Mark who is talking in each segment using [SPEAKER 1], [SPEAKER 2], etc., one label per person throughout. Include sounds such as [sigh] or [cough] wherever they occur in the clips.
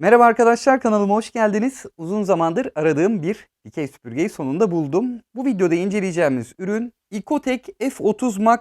[SPEAKER 1] Merhaba arkadaşlar kanalıma hoş geldiniz. Uzun zamandır aradığım bir dikey süpürgeyi sonunda buldum. Bu videoda inceleyeceğimiz ürün Ecotec F30 Max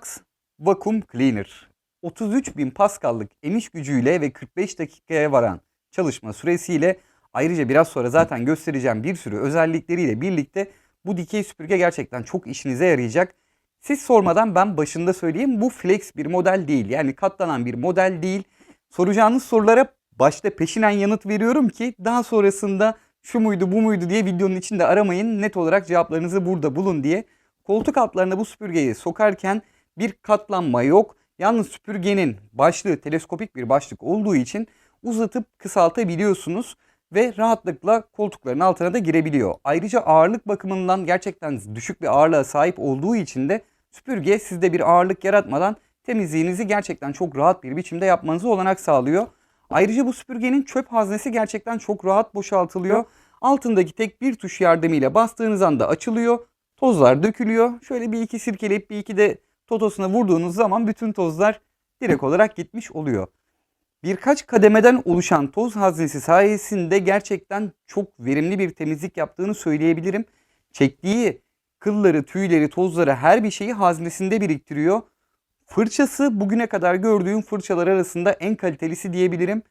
[SPEAKER 1] Vacuum Cleaner. 33.000 Pascal'lık emiş gücüyle ve 45 dakikaya varan çalışma süresiyle ayrıca biraz sonra zaten göstereceğim bir sürü özellikleriyle birlikte bu dikey süpürge gerçekten çok işinize yarayacak. Siz sormadan ben başında söyleyeyim bu flex bir model değil. Yani katlanan bir model değil. Soracağınız sorulara başta peşinen yanıt veriyorum ki daha sonrasında şu muydu bu muydu diye videonun içinde aramayın. Net olarak cevaplarınızı burada bulun diye. Koltuk altlarına bu süpürgeyi sokarken bir katlanma yok. Yalnız süpürgenin başlığı teleskopik bir başlık olduğu için uzatıp kısaltabiliyorsunuz ve rahatlıkla koltukların altına da girebiliyor. Ayrıca ağırlık bakımından gerçekten düşük bir ağırlığa sahip olduğu için de süpürge sizde bir ağırlık yaratmadan temizliğinizi gerçekten çok rahat bir biçimde yapmanızı olanak sağlıyor. Ayrıca bu süpürgenin çöp haznesi gerçekten çok rahat boşaltılıyor. Altındaki tek bir tuş yardımıyla bastığınız anda açılıyor. Tozlar dökülüyor. Şöyle bir iki sirkeleyip bir iki de totosuna vurduğunuz zaman bütün tozlar direkt olarak gitmiş oluyor. Birkaç kademeden oluşan toz haznesi sayesinde gerçekten çok verimli bir temizlik yaptığını söyleyebilirim. Çektiği kılları, tüyleri, tozları her bir şeyi haznesinde biriktiriyor. Fırçası bugüne kadar gördüğüm fırçalar arasında en kalitelisi diyebilirim.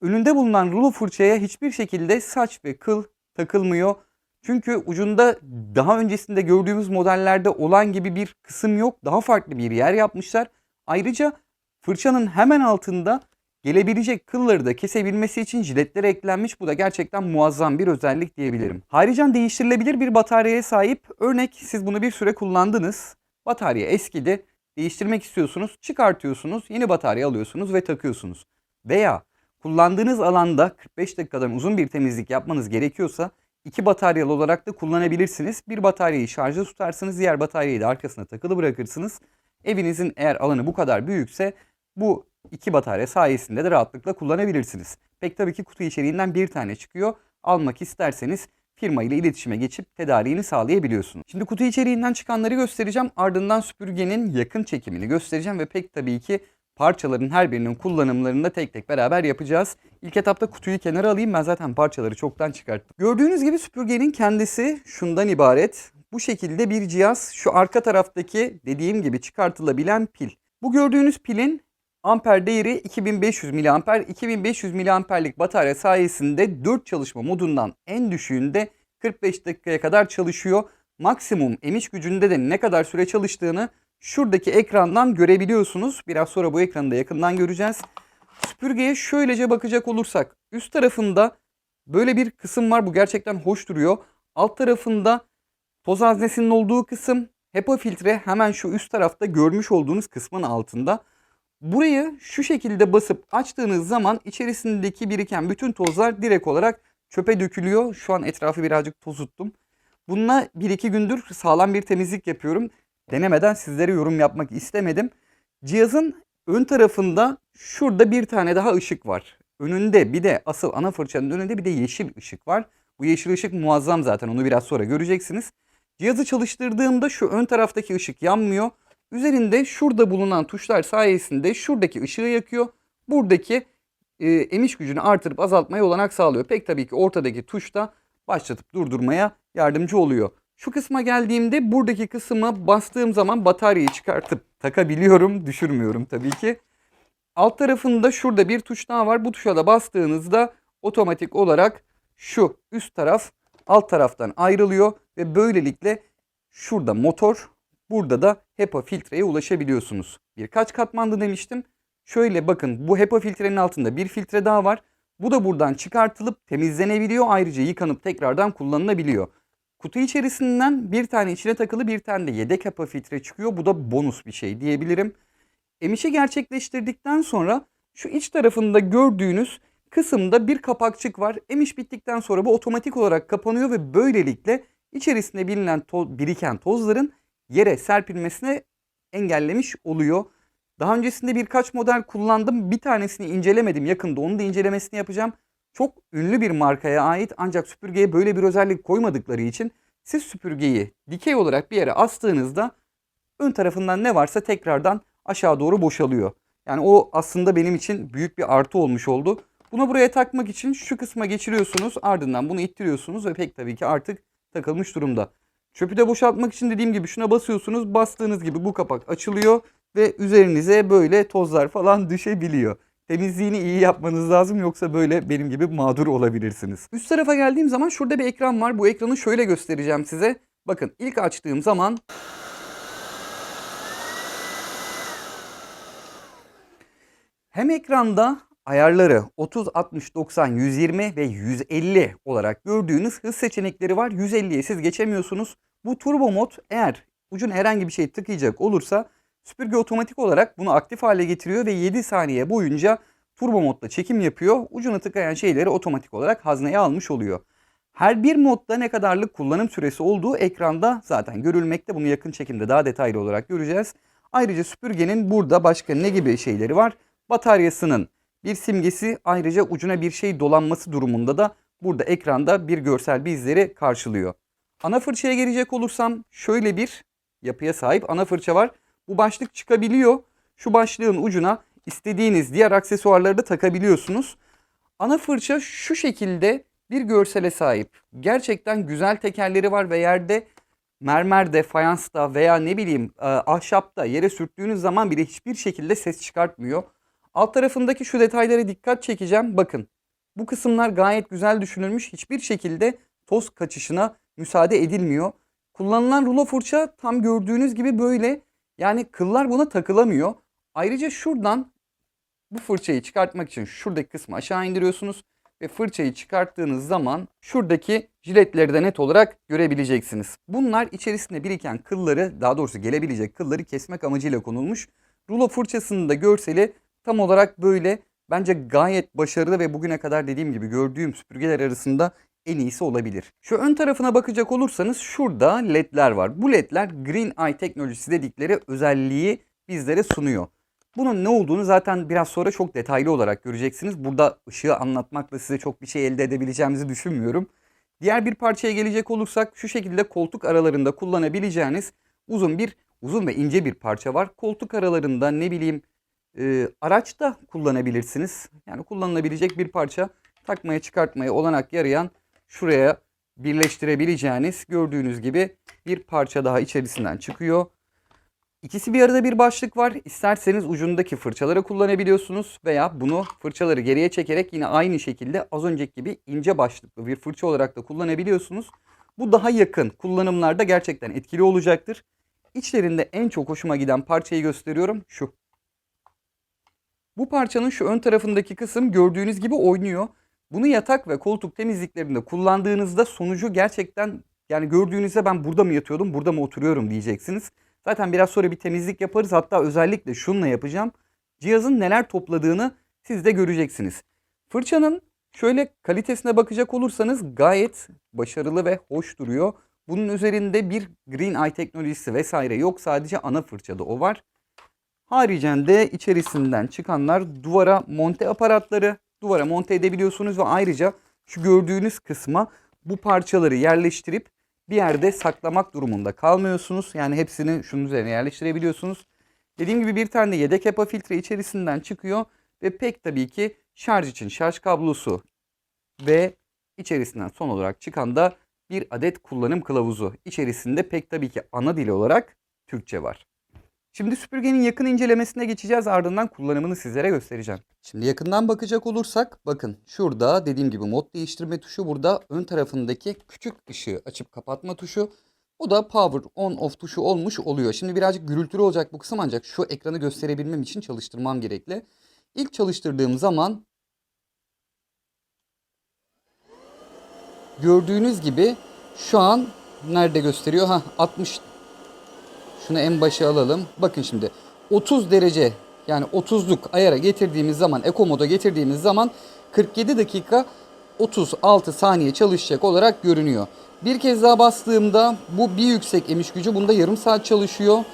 [SPEAKER 1] Önünde bulunan rulo fırçaya hiçbir şekilde saç ve kıl takılmıyor. Çünkü ucunda daha öncesinde gördüğümüz modellerde olan gibi bir kısım yok. Daha farklı bir yer yapmışlar. Ayrıca fırçanın hemen altında gelebilecek kılları da kesebilmesi için jiletler eklenmiş. Bu da gerçekten muazzam bir özellik diyebilirim. Ayrıca değiştirilebilir bir bataryaya sahip. Örnek siz bunu bir süre kullandınız. Batarya eskidi değiştirmek istiyorsunuz, çıkartıyorsunuz, yeni batarya alıyorsunuz ve takıyorsunuz. Veya kullandığınız alanda 45 dakikadan uzun bir temizlik yapmanız gerekiyorsa iki bataryalı olarak da kullanabilirsiniz. Bir bataryayı şarjda tutarsınız, diğer bataryayı da arkasına takılı bırakırsınız. Evinizin eğer alanı bu kadar büyükse bu iki batarya sayesinde de rahatlıkla kullanabilirsiniz. Pek tabii ki kutu içeriğinden bir tane çıkıyor. Almak isterseniz firma ile iletişime geçip tedariğini sağlayabiliyorsunuz. Şimdi kutu içeriğinden çıkanları göstereceğim. Ardından süpürgenin yakın çekimini göstereceğim ve pek tabii ki parçaların her birinin kullanımlarını da tek tek beraber yapacağız. İlk etapta kutuyu kenara alayım. Ben zaten parçaları çoktan çıkarttım. Gördüğünüz gibi süpürgenin kendisi şundan ibaret. Bu şekilde bir cihaz. Şu arka taraftaki dediğim gibi çıkartılabilen pil. Bu gördüğünüz pilin amper değeri 2500 mAh. 2500 mAh'lik batarya sayesinde 4 çalışma modundan en düşüğünde 45 dakikaya kadar çalışıyor. Maksimum emiş gücünde de ne kadar süre çalıştığını şuradaki ekrandan görebiliyorsunuz. Biraz sonra bu ekranı da yakından göreceğiz. Süpürgeye şöylece bakacak olursak üst tarafında böyle bir kısım var. Bu gerçekten hoş duruyor. Alt tarafında toz haznesinin olduğu kısım HEPA filtre hemen şu üst tarafta görmüş olduğunuz kısmın altında. Burayı şu şekilde basıp açtığınız zaman içerisindeki biriken bütün tozlar direkt olarak çöpe dökülüyor. Şu an etrafı birazcık tozuttum. Bununla 1-2 gündür sağlam bir temizlik yapıyorum. Denemeden sizlere yorum yapmak istemedim. Cihazın ön tarafında şurada bir tane daha ışık var. Önünde bir de asıl ana fırçanın önünde bir de yeşil ışık var. Bu yeşil ışık muazzam zaten onu biraz sonra göreceksiniz. Cihazı çalıştırdığımda şu ön taraftaki ışık yanmıyor. Üzerinde şurada bulunan tuşlar sayesinde şuradaki ışığı yakıyor. Buradaki e, emiş gücünü artırıp azaltmaya olanak sağlıyor. Pek tabii ki ortadaki tuş da başlatıp durdurmaya yardımcı oluyor. Şu kısma geldiğimde buradaki kısma bastığım zaman bataryayı çıkartıp takabiliyorum. Düşürmüyorum tabii ki. Alt tarafında şurada bir tuş daha var. Bu tuşa da bastığınızda otomatik olarak şu üst taraf alt taraftan ayrılıyor ve böylelikle şurada motor, burada da HEPA filtreye ulaşabiliyorsunuz. Birkaç katmanlı demiştim. Şöyle bakın bu HEPA filtrenin altında bir filtre daha var. Bu da buradan çıkartılıp temizlenebiliyor. Ayrıca yıkanıp tekrardan kullanılabiliyor. Kutu içerisinden bir tane içine takılı bir tane de yedek HEPA filtre çıkıyor. Bu da bonus bir şey diyebilirim. Emişi gerçekleştirdikten sonra şu iç tarafında gördüğünüz kısımda bir kapakçık var. Emiş bittikten sonra bu otomatik olarak kapanıyor ve böylelikle içerisinde bilinen to- biriken tozların yere serpilmesine engellemiş oluyor. Daha öncesinde birkaç model kullandım. Bir tanesini incelemedim. Yakında onu da incelemesini yapacağım. Çok ünlü bir markaya ait ancak süpürgeye böyle bir özellik koymadıkları için siz süpürgeyi dikey olarak bir yere astığınızda ön tarafından ne varsa tekrardan aşağı doğru boşalıyor. Yani o aslında benim için büyük bir artı olmuş oldu. Bunu buraya takmak için şu kısma geçiriyorsunuz. Ardından bunu ittiriyorsunuz ve pek tabii ki artık takılmış durumda. Çöpü de boşaltmak için dediğim gibi şuna basıyorsunuz. Bastığınız gibi bu kapak açılıyor ve üzerinize böyle tozlar falan düşebiliyor. Temizliğini iyi yapmanız lazım yoksa böyle benim gibi mağdur olabilirsiniz. Üst tarafa geldiğim zaman şurada bir ekran var. Bu ekranı şöyle göstereceğim size. Bakın ilk açtığım zaman hem ekranda ayarları 30, 60, 90, 120 ve 150 olarak gördüğünüz hız seçenekleri var. 150'ye siz geçemiyorsunuz. Bu turbo mod eğer ucun herhangi bir şey tıkayacak olursa süpürge otomatik olarak bunu aktif hale getiriyor ve 7 saniye boyunca turbo modda çekim yapıyor. Ucunu tıkayan şeyleri otomatik olarak hazneye almış oluyor. Her bir modda ne kadarlık kullanım süresi olduğu ekranda zaten görülmekte. Bunu yakın çekimde daha detaylı olarak göreceğiz. Ayrıca süpürgenin burada başka ne gibi şeyleri var? Bataryasının bir simgesi ayrıca ucuna bir şey dolanması durumunda da burada ekranda bir görsel bizleri karşılıyor. Ana fırçaya gelecek olursam şöyle bir yapıya sahip ana fırça var. Bu başlık çıkabiliyor. Şu başlığın ucuna istediğiniz diğer aksesuarları da takabiliyorsunuz. Ana fırça şu şekilde bir görsele sahip. Gerçekten güzel tekerleri var ve yerde mermerde, fayansta veya ne bileyim e, ahşapta yere sürttüğünüz zaman bile hiçbir şekilde ses çıkartmıyor. Alt tarafındaki şu detaylara dikkat çekeceğim. Bakın bu kısımlar gayet güzel düşünülmüş. Hiçbir şekilde toz kaçışına müsaade edilmiyor. Kullanılan rulo fırça tam gördüğünüz gibi böyle. Yani kıllar buna takılamıyor. Ayrıca şuradan bu fırçayı çıkartmak için şuradaki kısmı aşağı indiriyorsunuz ve fırçayı çıkarttığınız zaman şuradaki jiletleri de net olarak görebileceksiniz. Bunlar içerisinde biriken kılları daha doğrusu gelebilecek kılları kesmek amacıyla konulmuş. Rulo fırçasının da görseli tam olarak böyle bence gayet başarılı ve bugüne kadar dediğim gibi gördüğüm süpürgeler arasında en iyisi olabilir. Şu ön tarafına bakacak olursanız şurada ledler var. Bu ledler Green Eye teknolojisi dedikleri özelliği bizlere sunuyor. Bunun ne olduğunu zaten biraz sonra çok detaylı olarak göreceksiniz. Burada ışığı anlatmakla size çok bir şey elde edebileceğimizi düşünmüyorum. Diğer bir parçaya gelecek olursak şu şekilde koltuk aralarında kullanabileceğiniz uzun bir uzun ve ince bir parça var. Koltuk aralarında ne bileyim e, araçta kullanabilirsiniz. Yani kullanılabilecek bir parça takmaya çıkartmaya olanak yarayan şuraya birleştirebileceğiniz gördüğünüz gibi bir parça daha içerisinden çıkıyor. İkisi bir arada bir başlık var. İsterseniz ucundaki fırçaları kullanabiliyorsunuz veya bunu fırçaları geriye çekerek yine aynı şekilde az önceki gibi ince başlıklı bir fırça olarak da kullanabiliyorsunuz. Bu daha yakın kullanımlarda gerçekten etkili olacaktır. İçlerinde en çok hoşuma giden parçayı gösteriyorum. Şu. Bu parçanın şu ön tarafındaki kısım gördüğünüz gibi oynuyor. Bunu yatak ve koltuk temizliklerinde kullandığınızda sonucu gerçekten yani gördüğünüzde ben burada mı yatıyordum, burada mı oturuyorum diyeceksiniz. Zaten biraz sonra bir temizlik yaparız. Hatta özellikle şununla yapacağım. Cihazın neler topladığını siz de göreceksiniz. Fırçanın şöyle kalitesine bakacak olursanız gayet başarılı ve hoş duruyor. Bunun üzerinde bir Green Eye teknolojisi vesaire yok. Sadece ana fırçada o var. Haricen de içerisinden çıkanlar duvara monte aparatları. Duvara monte edebiliyorsunuz ve ayrıca şu gördüğünüz kısma bu parçaları yerleştirip bir yerde saklamak durumunda kalmıyorsunuz. Yani hepsini şunun üzerine yerleştirebiliyorsunuz. Dediğim gibi bir tane de yedek HEPA filtre içerisinden çıkıyor ve pek tabii ki şarj için şarj kablosu ve içerisinden son olarak çıkan da bir adet kullanım kılavuzu. İçerisinde pek tabii ki ana dili olarak Türkçe var. Şimdi süpürgenin yakın incelemesine geçeceğiz ardından kullanımını sizlere göstereceğim. Şimdi yakından bakacak olursak bakın şurada dediğim gibi mod değiştirme tuşu burada ön tarafındaki küçük ışığı açıp kapatma tuşu. Bu da power on off tuşu olmuş oluyor. Şimdi birazcık gürültülü olacak bu kısım ancak şu ekranı gösterebilmem için çalıştırmam gerekli. İlk çalıştırdığım zaman gördüğünüz gibi şu an nerede gösteriyor? Ha 60 şunu en başa alalım. Bakın şimdi 30 derece yani 30'luk ayara getirdiğimiz zaman Eco moda getirdiğimiz zaman 47 dakika 36 saniye çalışacak olarak görünüyor. Bir kez daha bastığımda bu bir yüksek emiş gücü bunda yarım saat çalışıyor.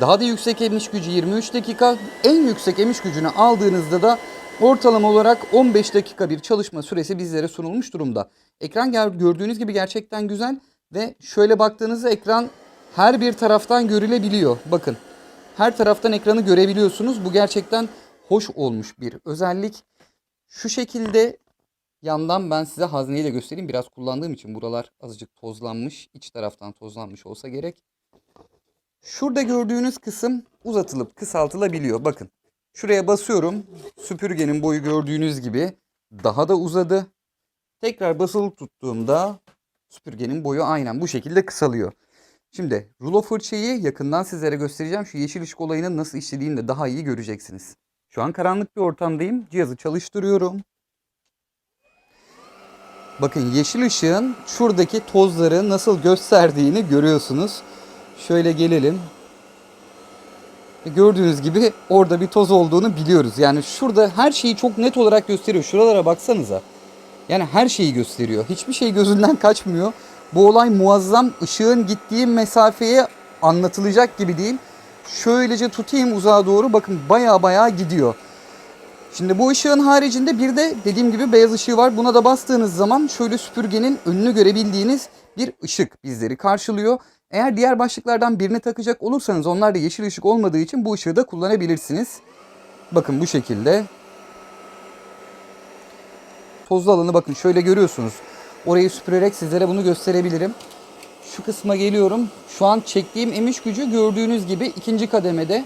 [SPEAKER 1] Daha da yüksek emiş gücü 23 dakika. En yüksek emiş gücünü aldığınızda da ortalama olarak 15 dakika bir çalışma süresi bizlere sunulmuş durumda. Ekran gördüğünüz gibi gerçekten güzel ve şöyle baktığınızda ekran her bir taraftan görülebiliyor. Bakın her taraftan ekranı görebiliyorsunuz. Bu gerçekten hoş olmuş bir özellik. Şu şekilde yandan ben size hazneyi de göstereyim. Biraz kullandığım için buralar azıcık tozlanmış. İç taraftan tozlanmış olsa gerek. Şurada gördüğünüz kısım uzatılıp kısaltılabiliyor. Bakın şuraya basıyorum. Süpürgenin boyu gördüğünüz gibi daha da uzadı. Tekrar basılı tuttuğumda süpürgenin boyu aynen bu şekilde kısalıyor. Şimdi rulo fırçayı yakından sizlere göstereceğim. Şu yeşil ışık olayının nasıl işlediğini de daha iyi göreceksiniz. Şu an karanlık bir ortamdayım. Cihazı çalıştırıyorum. Bakın yeşil ışığın şuradaki tozları nasıl gösterdiğini görüyorsunuz. Şöyle gelelim. Gördüğünüz gibi orada bir toz olduğunu biliyoruz. Yani şurada her şeyi çok net olarak gösteriyor. Şuralara baksanıza. Yani her şeyi gösteriyor. Hiçbir şey gözünden [laughs] kaçmıyor. Bu olay muazzam. Işığın gittiği mesafeye anlatılacak gibi değil. Şöylece tutayım uzağa doğru. Bakın baya baya gidiyor. Şimdi bu ışığın haricinde bir de dediğim gibi beyaz ışığı var. Buna da bastığınız zaman şöyle süpürgenin önünü görebildiğiniz bir ışık bizleri karşılıyor. Eğer diğer başlıklardan birini takacak olursanız onlar da yeşil ışık olmadığı için bu ışığı da kullanabilirsiniz. Bakın bu şekilde. Tozlu alanı bakın şöyle görüyorsunuz. Orayı süpürerek sizlere bunu gösterebilirim. Şu kısma geliyorum. Şu an çektiğim emiş gücü gördüğünüz gibi ikinci kademede.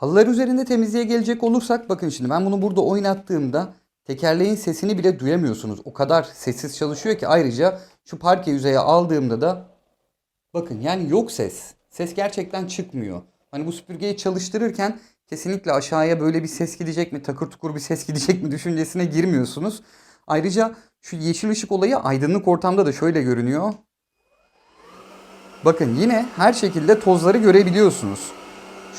[SPEAKER 1] Halılar üzerinde temizliğe gelecek olursak bakın şimdi ben bunu burada oynattığımda tekerleğin sesini bile duyamıyorsunuz. O kadar sessiz çalışıyor ki ayrıca şu parke yüzeye aldığımda da bakın yani yok ses. Ses gerçekten çıkmıyor. Hani bu süpürgeyi çalıştırırken kesinlikle aşağıya böyle bir ses gidecek mi, takır tukur bir ses [laughs] gidecek mi düşüncesine girmiyorsunuz. Ayrıca şu yeşil ışık olayı aydınlık ortamda da şöyle görünüyor. Bakın yine her şekilde tozları görebiliyorsunuz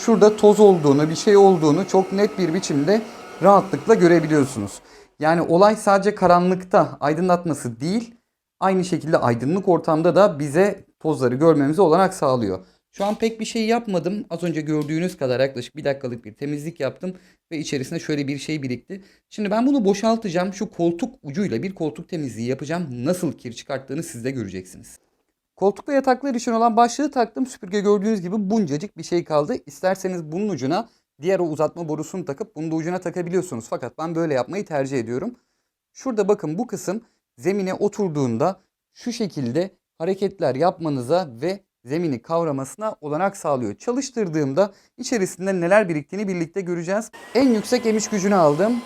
[SPEAKER 1] şurada toz olduğunu, bir şey olduğunu çok net bir biçimde rahatlıkla görebiliyorsunuz. Yani olay sadece karanlıkta aydınlatması değil, aynı şekilde aydınlık ortamda da bize tozları görmemize olanak sağlıyor. Şu an pek bir şey yapmadım. Az önce gördüğünüz kadar yaklaşık bir dakikalık bir temizlik yaptım ve içerisinde şöyle bir şey birikti. Şimdi ben bunu boşaltacağım. Şu koltuk ucuyla bir koltuk temizliği yapacağım. Nasıl kir çıkarttığını siz de göreceksiniz. Koltuk ve yataklar için olan başlığı taktım. Süpürge gördüğünüz gibi buncacık bir şey kaldı. İsterseniz bunun ucuna diğer o uzatma borusunu takıp bunu da ucuna takabiliyorsunuz. Fakat ben böyle yapmayı tercih ediyorum. Şurada bakın bu kısım zemine oturduğunda şu şekilde hareketler yapmanıza ve zemini kavramasına olanak sağlıyor. Çalıştırdığımda içerisinde neler biriktiğini birlikte göreceğiz. En yüksek emiş gücünü aldım.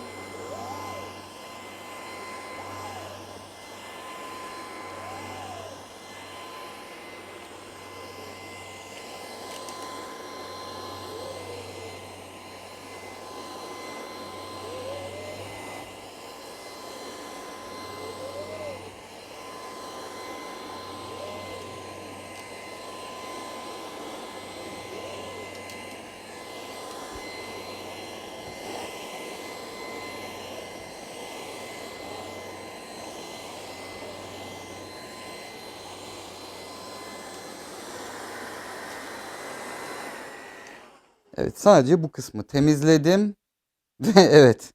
[SPEAKER 1] Evet sadece bu kısmı temizledim. [laughs] Ve evet.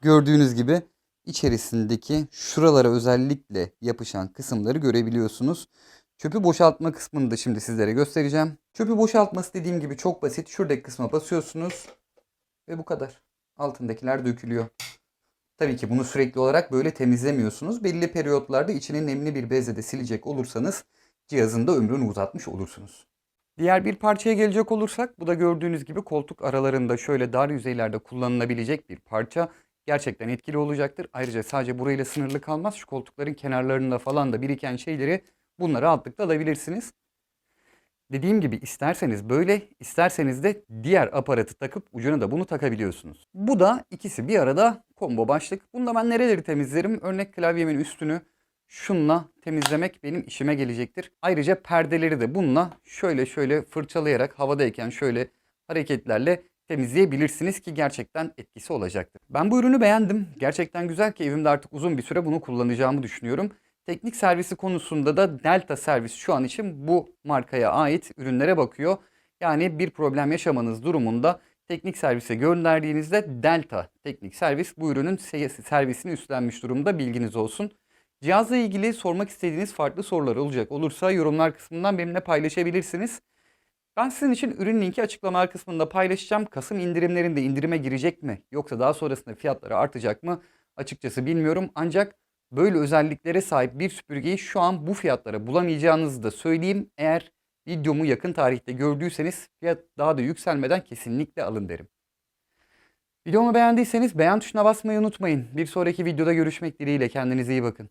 [SPEAKER 1] Gördüğünüz gibi içerisindeki şuralara özellikle yapışan kısımları görebiliyorsunuz. Çöpü boşaltma kısmını da şimdi sizlere göstereceğim. Çöpü boşaltması dediğim gibi çok basit. Şuradaki kısma basıyorsunuz. Ve bu kadar. Altındakiler dökülüyor. Tabii ki bunu sürekli olarak böyle temizlemiyorsunuz. Belli periyotlarda içini nemli bir bezle de silecek olursanız cihazın da ömrünü uzatmış olursunuz. Diğer bir parçaya gelecek olursak bu da gördüğünüz gibi koltuk aralarında şöyle dar yüzeylerde kullanılabilecek bir parça. Gerçekten etkili olacaktır. Ayrıca sadece burayla sınırlı kalmaz. Şu koltukların kenarlarında falan da biriken şeyleri bunları rahatlıkla alabilirsiniz. Dediğim gibi isterseniz böyle, isterseniz de diğer aparatı takıp ucuna da bunu takabiliyorsunuz. Bu da ikisi bir arada combo başlık. Bunda ben nereleri temizlerim? Örnek klavyemin üstünü şunla temizlemek benim işime gelecektir. Ayrıca perdeleri de bununla şöyle şöyle fırçalayarak havadayken şöyle hareketlerle temizleyebilirsiniz ki gerçekten etkisi olacaktır. Ben bu ürünü beğendim. Gerçekten güzel ki evimde artık uzun bir süre bunu kullanacağımı düşünüyorum. Teknik servisi konusunda da Delta Servis şu an için bu markaya ait ürünlere bakıyor. Yani bir problem yaşamanız durumunda teknik servise gönderdiğinizde Delta Teknik Servis bu ürünün se- servisini üstlenmiş durumda bilginiz olsun. Cihazla ilgili sormak istediğiniz farklı sorular olacak olursa yorumlar kısmından benimle paylaşabilirsiniz. Ben sizin için ürün linki açıklama kısmında paylaşacağım. Kasım indirimlerinde indirime girecek mi yoksa daha sonrasında fiyatları artacak mı açıkçası bilmiyorum. Ancak böyle özelliklere sahip bir süpürgeyi şu an bu fiyatlara bulamayacağınızı da söyleyeyim. Eğer videomu yakın tarihte gördüyseniz fiyat daha da yükselmeden kesinlikle alın derim. Videomu beğendiyseniz beğen tuşuna basmayı unutmayın. Bir sonraki videoda görüşmek dileğiyle kendinize iyi bakın.